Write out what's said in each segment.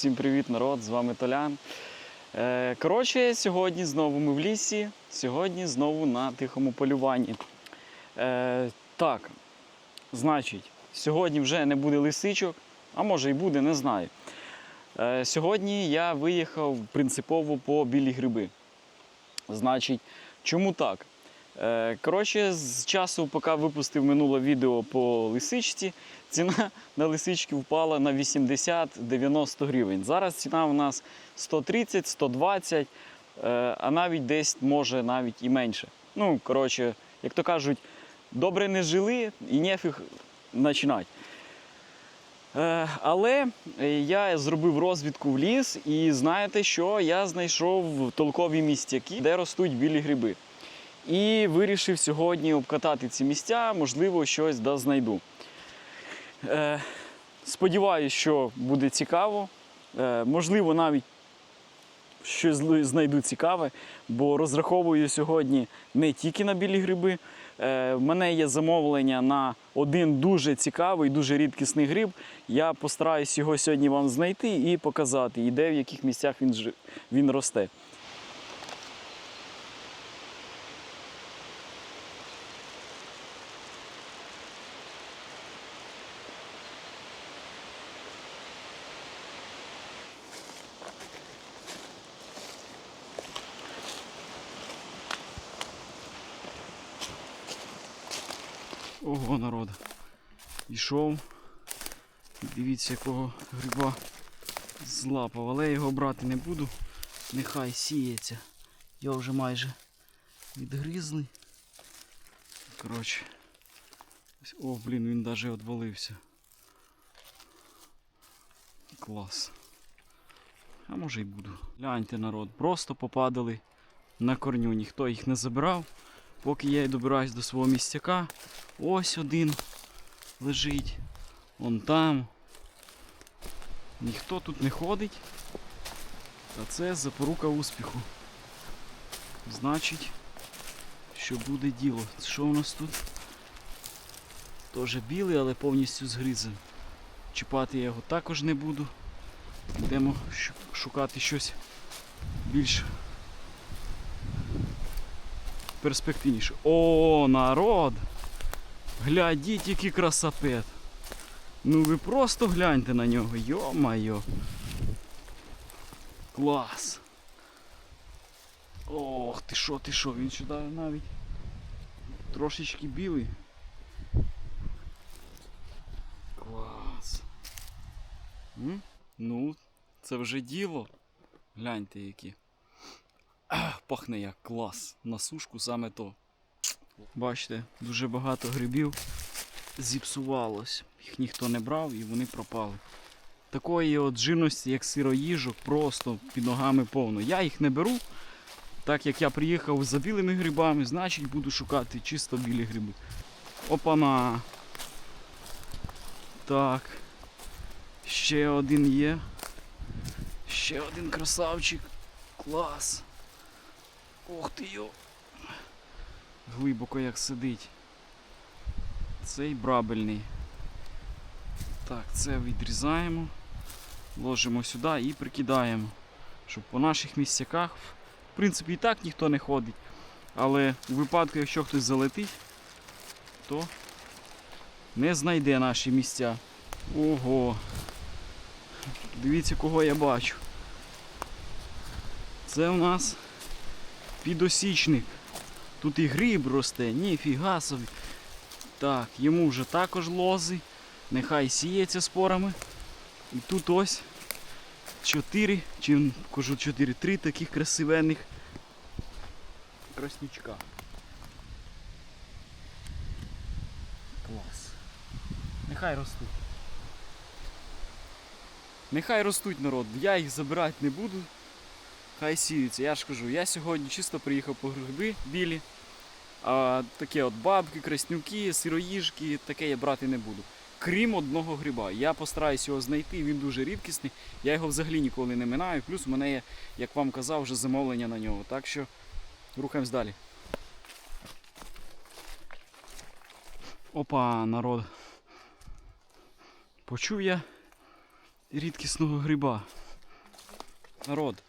Всім привіт, народ! З вами Толян. Е, Коротше, сьогодні знову ми в лісі, сьогодні знову на тихому полюванні. Е, Так, значить, сьогодні вже не буде лисичок, а може і буде, не знаю. Е, Сьогодні я виїхав принципово по білі гриби. Значить, чому так? Е, Коротше, з часу, поки випустив минуле відео по лисичці, ціна на лисички впала на 80-90 гривень. Зараз ціна у нас 130-120, е, а навіть десь може навіть і менше. Ну, коротше, як то кажуть, добре не жили і нефіг починати. Е, Але я зробив розвідку в ліс, і знаєте що? Я знайшов толкові містяки, де ростуть білі гриби. І вирішив сьогодні обкатати ці місця, можливо, щось да знайду. Е, сподіваюсь, що буде цікаво. Е, можливо, навіть щось знайду цікаве, бо розраховую сьогодні не тільки на білі гриби. Е, в мене є замовлення на один дуже цікавий, дуже рідкісний гриб. Я постараюсь його сьогодні вам знайти і показати, і де в яких місцях він, він росте. Ого, народ. Ішов. Дивіться, якого гриба злапав, але я його брати не буду. Нехай сіється. Його вже майже відгризли. Коротше. О, блін, він навіть відвалився. Клас. А може й буду. Гляньте, народ, просто попадали на корню. Ніхто їх не забирав. Поки я добираюсь до свого місцяка. Ось один лежить. Вон там. Ніхто тут не ходить. Та це запорука успіху. Значить, що буде діло. Що у нас тут? Теж білий, але повністю згризаний. Чіпати я його також не буду. Йдемо шукати щось більш перспективніше. О, народ! Глядіть, який красапет. Ну ви просто гляньте на нього, йо-майо. Клас. Ох, ти що, ти що, він сюди навіть трошечки білий. Клас. М? Ну, це вже діло. Гляньте які. Ах, пахне як клас. На сушку саме то. Бачите, дуже багато грибів зіпсувалось. Їх ніхто не брав і вони пропали. Такої от жирності, як сироїжок, просто під ногами повно. Я їх не беру, так як я приїхав за білими грибами, значить буду шукати чисто білі гриби. Опана. Так. Ще один є. Ще один красавчик. Клас. Ох ти йо. Глибоко як сидить. Цей брабельний. Так, це відрізаємо, ложимо сюди і прикидаємо, щоб по наших місцяках, в принципі, і так ніхто не ходить. Але у випадку, якщо хтось залетить, то не знайде наші місця. Ого. Дивіться, кого я бачу. Це у нас підосічник. Тут і гриб росте, ніфіга собі. Так, йому вже також лози. Нехай сіється спорами. І тут ось чотири, чи кажу чотири, три таких красивенних краснючка. Клас. Нехай ростуть. Нехай ростуть народ, я їх забирати не буду. Хай сіються. Я ж кажу, я сьогодні чисто приїхав по гриби білі. А таке от бабки, краснюки, сироїжки, таке я брати не буду. Крім одного гриба. Я постараюсь його знайти, він дуже рідкісний. Я його взагалі ніколи не минаю. Плюс у мене є, як вам казав, вже замовлення на нього. Так що рухаємось далі. Опа, народ. Почув я рідкісного гриба. Народ,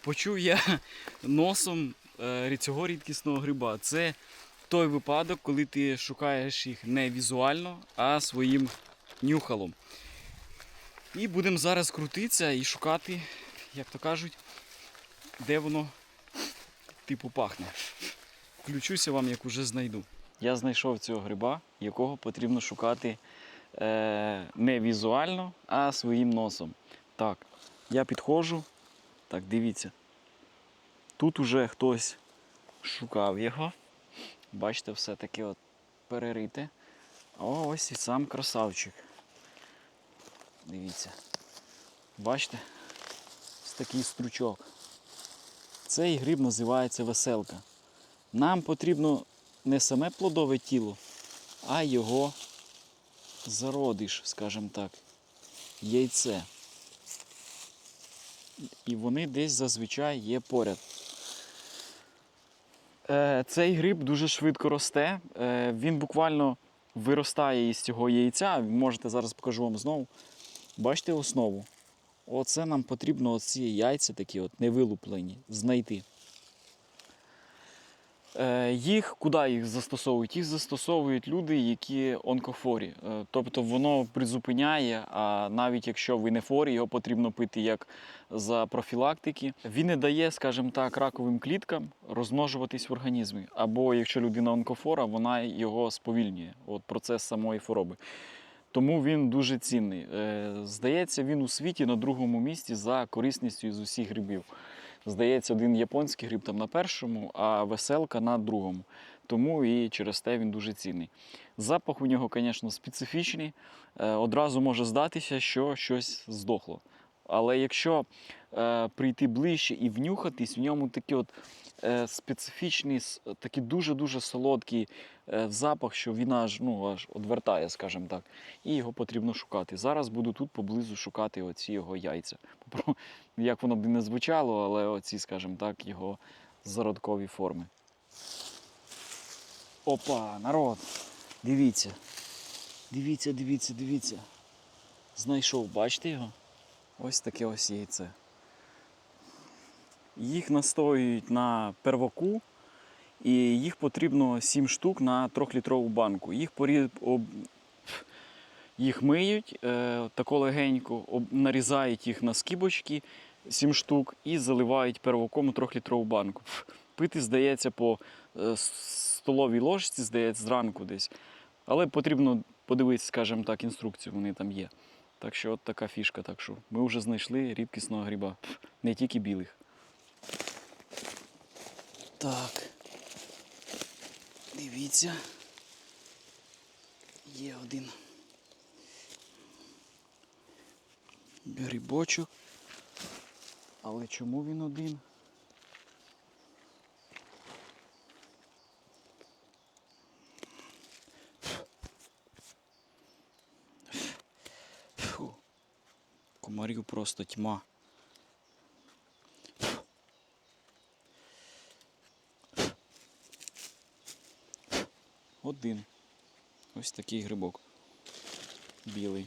почув я носом е, цього рідкісного гриба. Це той випадок, коли ти шукаєш їх не візуально, а своїм нюхалом. І будемо зараз крутитися і шукати, як то кажуть, де воно типу пахне. Включуся вам, як уже знайду. Я знайшов цього гриба, якого потрібно шукати е, не візуально, а своїм носом. Так, я підходжу. Так, дивіться. Тут уже хтось шукав його. Бачите, все таке от перерите. О, ось і сам красавчик. Дивіться. Бачите? Ось такий стручок. Цей гриб називається веселка. Нам потрібно не саме плодове тіло, а його зародиш, скажімо так, яйце. І вони десь зазвичай є поряд. Е, Цей гриб дуже швидко росте. Е, Він буквально виростає із цього яйця. Можете зараз покажу вам знову. Бачите основу? Оце нам потрібно оці яйця такі от невилуплені знайти. Е, Їх куди їх застосовують? Їх застосовують люди, які онкохворі. Е, Тобто воно призупиняє, а навіть якщо ви не хворі, його потрібно пити як за профілактики. Він не дає, скажімо так, раковим кліткам розмножуватись в організмі. Або якщо людина онкофора, вона його сповільнює, от процес самої хвороби. Тому він дуже цінний. Е, Здається, він у світі на другому місці за корисністю із усіх грибів. Здається, один японський гриб там на першому, а веселка на другому. Тому і через те він дуже цінний. Запах у нього, звісно, специфічний. Е, Одразу може здатися, що щось здохло. Але якщо е, прийти ближче і внюхатись, в ньому такий от е, специфічний, такий дуже-дуже солодкий е, запах, що він аж, ну, аж одвертає, скажімо так. І його потрібно шукати. Зараз буду тут поблизу шукати оці його яйця. Як воно б не звучало, але оці, скажімо так, його зародкові форми. Опа, народ! Дивіться. Дивіться, дивіться, дивіться. Знайшов, бачите його? Ось таке ось яйце. Їх настоюють на перваку, і їх потрібно 7 штук на 3-літрову банку. Їх, порі... об... їх миють е, тако легенько, об... нарізають їх на скибочки 7 штук і заливають перваком у 3-літрову банку. Пити, здається, по е, столовій ложці, здається, зранку десь. Але потрібно подивитися, скажімо так, інструкцію, вони там є. Так що от така фішка. Так що ми вже знайшли рідкісного гриба, не тільки білих. Так. Дивіться. Є один грибочок. Але чому він один? Комарів просто тьма. Один. Ось такий грибок. Білий.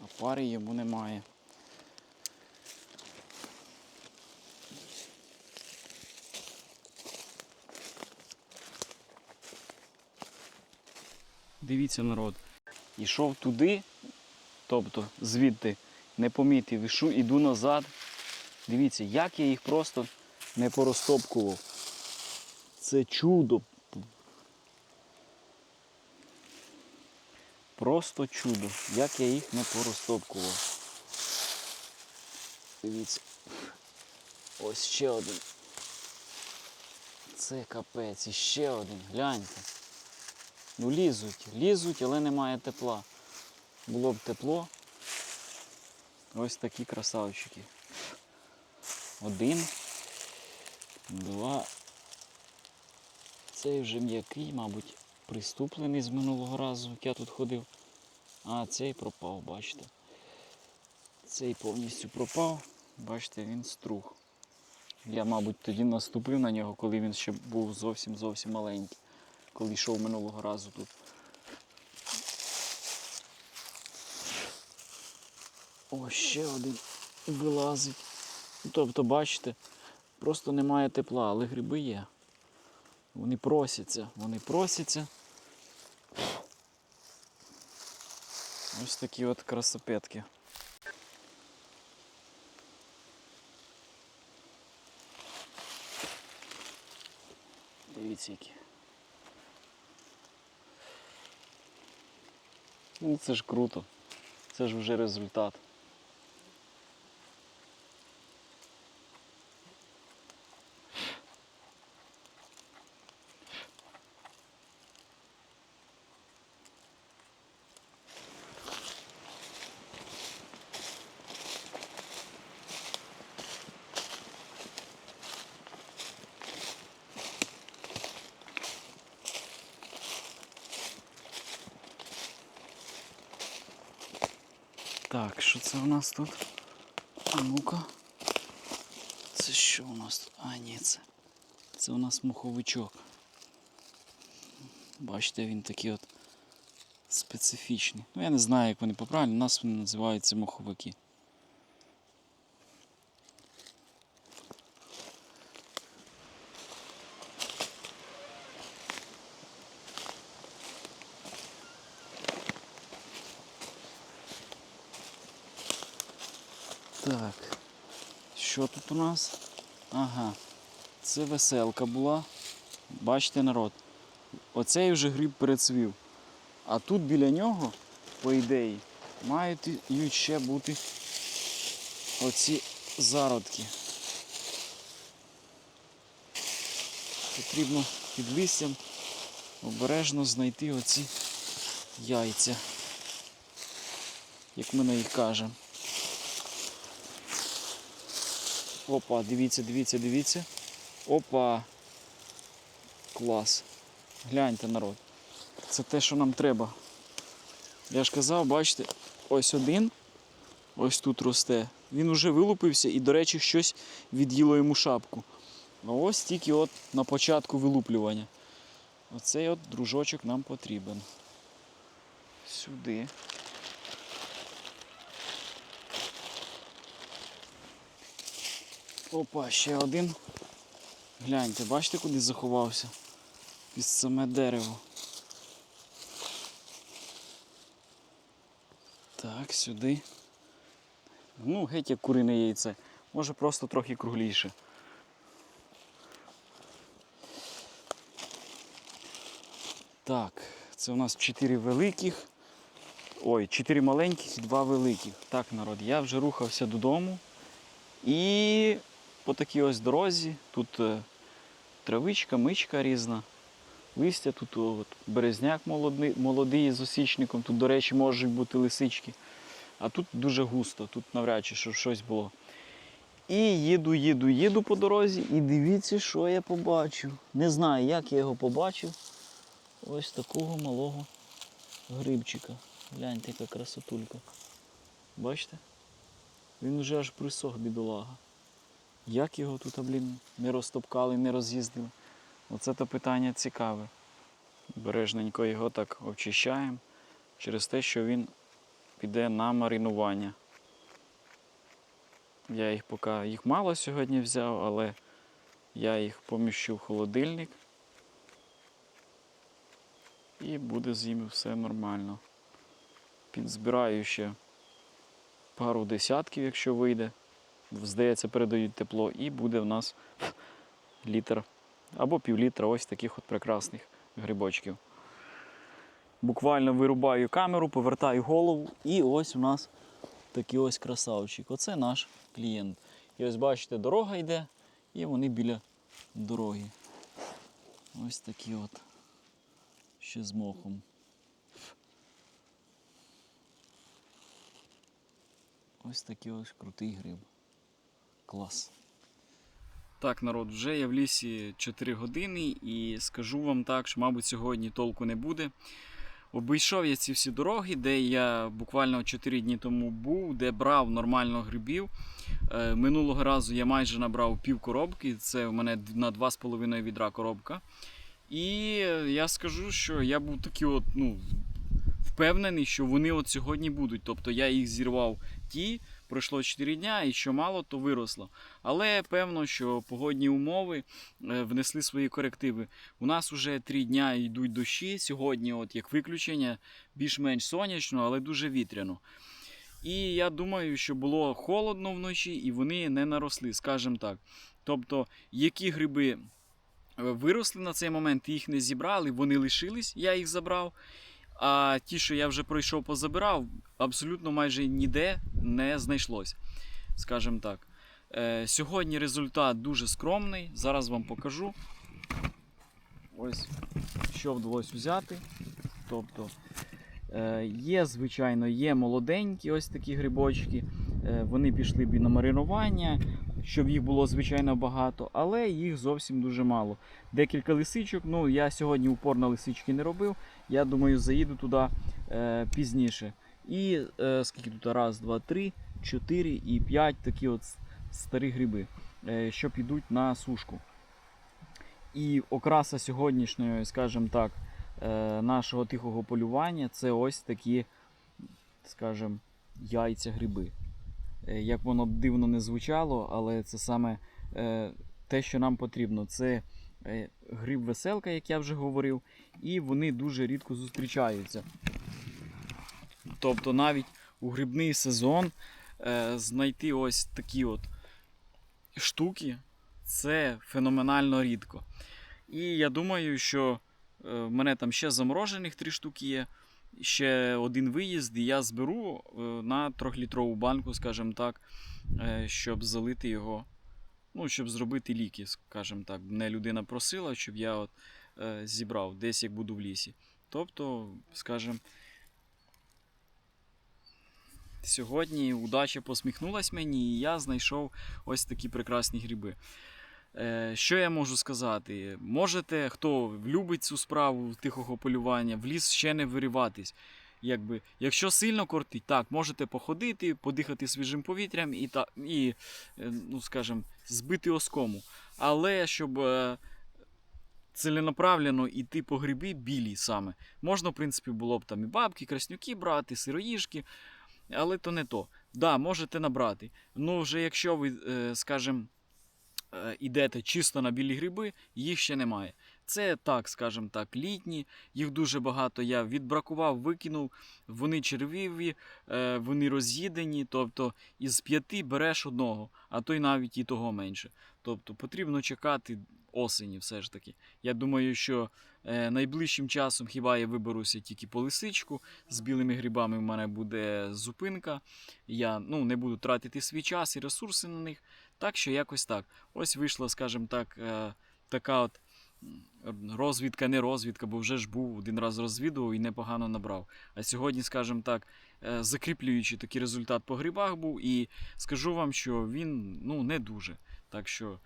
А пари йому немає. Дивіться, народ. Ішов туди, тобто звідти не помітив, ішу, іду назад. Дивіться, як я їх просто не порозтопкував. Це чудо. Просто чудо, як я їх не порозтопкував. Дивіться. Ось ще один. Це капець, і ще один. Гляньте. Ну лізуть, лізуть, але немає тепла. Було б тепло. Ось такі красавчики. Один, два. Цей вже м'який, мабуть, приступлений з минулого разу, як я тут ходив. А цей пропав, бачите. Цей повністю пропав. Бачите, він струх. Я, мабуть, тоді наступив на нього, коли він ще був зовсім зовсім маленький, коли йшов минулого разу тут. О, ще один вилазить. Ну, Тобто, бачите, просто немає тепла, але гриби є. Вони просяться, вони просяться. Ось такі от красопетки. Дивіться які. Ну це ж круто. Це ж вже результат. Так, що це у нас тут? А ну-ка. Це що у нас тут? А, ні, це. Це у нас муховичок. Бачите, він такий от специфічний. Ну я не знаю, як вони по-правильному, у нас вони називаються муховики. Так, що тут у нас? Ага, це веселка була. Бачите, народ. Оцей вже гриб перецвів. А тут біля нього, по ідеї, мають ще бути оці зародки. Потрібно під листям обережно знайти оці яйця, як ми на їх кажемо. Опа, дивіться, дивіться, дивіться. Опа. Клас. Гляньте, народ. Це те, що нам треба. Я ж казав, бачите, ось один, ось тут росте. Він уже вилупився і, до речі, щось від'їло йому шапку. А ось тільки от на початку вилуплювання. Оцей от дружочок нам потрібен. Сюди. Опа, ще один. Гляньте, бачите, куди заховався? Під саме дерево. Так, сюди. Ну, геть як курине яйце. Може просто трохи кругліше. Так, це у нас 4 великих. Ой, 4 маленьких і 2 великих. Так, народ, я вже рухався додому. І по такій ось дорозі тут е, травичка, мичка різна, листя, тут от, березняк молодий, молодий з осічником, тут, до речі, можуть бути лисички. А тут дуже густо, тут навряд чи щоб щось було. І їду, їду, їду по дорозі, і дивіться, що я побачив. Не знаю, як я його побачив. Ось такого малого грибчика. Гляньте, яка красотулька. Бачите? Він вже аж присох, бідолага. Як його тут, блін, не розтопкали, не роз'їздили? Оце то питання цікаве. Бережненько його так обчищаємо через те, що він піде на маринування. Я їх поки їх мало сьогодні взяв, але я їх поміщу в холодильник. І буде з ними все нормально. Підзбираю ще пару десятків, якщо вийде. Здається, передають тепло, і буде в нас літр або півлітра ось таких от прекрасних грибочків. Буквально вирубаю камеру, повертаю голову, і ось у нас такий ось красавчик. Оце наш клієнт. І ось бачите, дорога йде, і вони біля дороги. Ось такі от ще з мохом. Ось такий ось крутий гриб. Клас. Так, народ, вже я в лісі 4 години і скажу вам так, що, мабуть, сьогодні толку не буде. Обійшов я ці всі дороги, де я буквально 4 дні тому був, де брав нормально грибів. Е, Минулого разу я майже набрав пів коробки, це в мене на 2,5 відра коробка. І я скажу, що я був такий от, ну, впевнений, що вони от сьогодні будуть. Тобто я їх зірвав ті, пройшло 4 дня, і що мало, то виросло. Але певно, що погодні умови е, внесли свої корективи. У нас вже 3 дня йдуть дощі. Сьогодні, от як виключення, більш-менш сонячно, але дуже вітряно. І я думаю, що було холодно вночі, і вони не наросли, скажімо так. Тобто, які гриби е, виросли на цей момент, їх не зібрали, вони лишились, я їх забрав. А ті, що я вже пройшов, позабирав, абсолютно майже ніде не знайшлось. Скажімо так. Е, сьогодні результат дуже скромний. Зараз вам покажу. Ось що вдалося взяти. Тобто, е, є, звичайно, є молоденькі ось такі грибочки. Е, вони пішли б і на маринування, щоб їх було звичайно багато, але їх зовсім дуже мало. Декілька лисичок. Ну, я сьогодні упор на лисички не робив. Я думаю, заїду туди е, пізніше. І е, скільки тут? Раз, два, три, чотири і п'ять такі от старі гриби, е, що підуть на сушку. І окраса сьогоднішньої, скажімо так, е, нашого тихого полювання це ось такі, скажімо, яйця гриби. Е, Як воно б дивно не звучало, але це саме е, те, що нам потрібно. Це гриб веселка, як я вже говорив, і вони дуже рідко зустрічаються. Тобто навіть у грибний сезон е, знайти ось такі от штуки це феноменально рідко. І я думаю, що е, в мене там ще заморожених три штуки є. Ще один виїзд, і я зберу е, на трьохлітрову банку, скажімо так, е, щоб залити його, ну, щоб зробити ліки, скажімо так. Мене людина просила, щоб я от, е, зібрав десь як буду в лісі. Тобто, скажімо, сьогодні удача посміхнулась мені, і я знайшов ось такі прекрасні гриби. Е, Що я можу сказати? Можете, хто любить цю справу тихого полювання, в ліс ще не вириватись. Якби, якщо сильно кортить, так, можете походити, подихати свіжим повітрям і, та, і е, ну, скажімо, збити оскому. Але щоб е, ціленаправлено йти по гриби білі саме. Можна, в принципі, було б там і бабки, краснюки брати, сироїжки, але то не то. Да, можете набрати. Ну, вже якщо ви, е, скажімо, е, ідете чисто на білі гриби, їх ще немає. Це так, скажімо так, літні, їх дуже багато. Я відбракував, викинув, вони червиві, е, вони роз'їдені. Тобто із п'яти береш одного, а то й навіть і того менше. Тобто потрібно чекати осені, все ж таки. Я думаю, що е, найближчим часом хіба я виберуся тільки по лисичку. З білими грибами в мене буде зупинка. Я ну, не буду тратити свій час і ресурси на них. Так що якось так. Ось вийшла, скажімо так, е, така от розвідка, не розвідка, бо вже ж був один раз розвідував і непогано набрав. А сьогодні, скажімо так, е, закріплюючи такий результат по грибах був, і скажу вам, що він ну, не дуже. Так що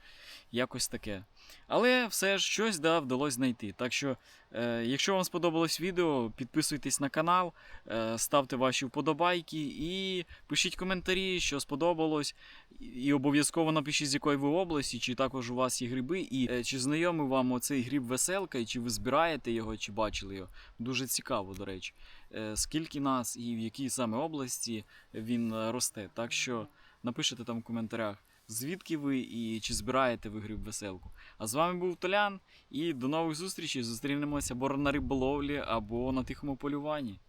якось таке. Але все ж щось да, вдалося знайти. Так що, е, якщо вам сподобалось відео, підписуйтесь на канал, е, ставте ваші вподобайки і пишіть коментарі, що сподобалось. І обов'язково напишіть, з якої ви області, чи також у вас є гриби, і е, чи знайомий вам оцей гриб веселка, і чи ви збираєте його, чи бачили його. Дуже цікаво, до речі. Е, скільки нас і в якій саме області він е, росте. Так що напишите там в коментарях, звідки ви і чи збираєте ви гриб веселку. А з вами був Толян, і до нових зустрічей. Зустрінемося або на риболовлі, або на тихому полюванні.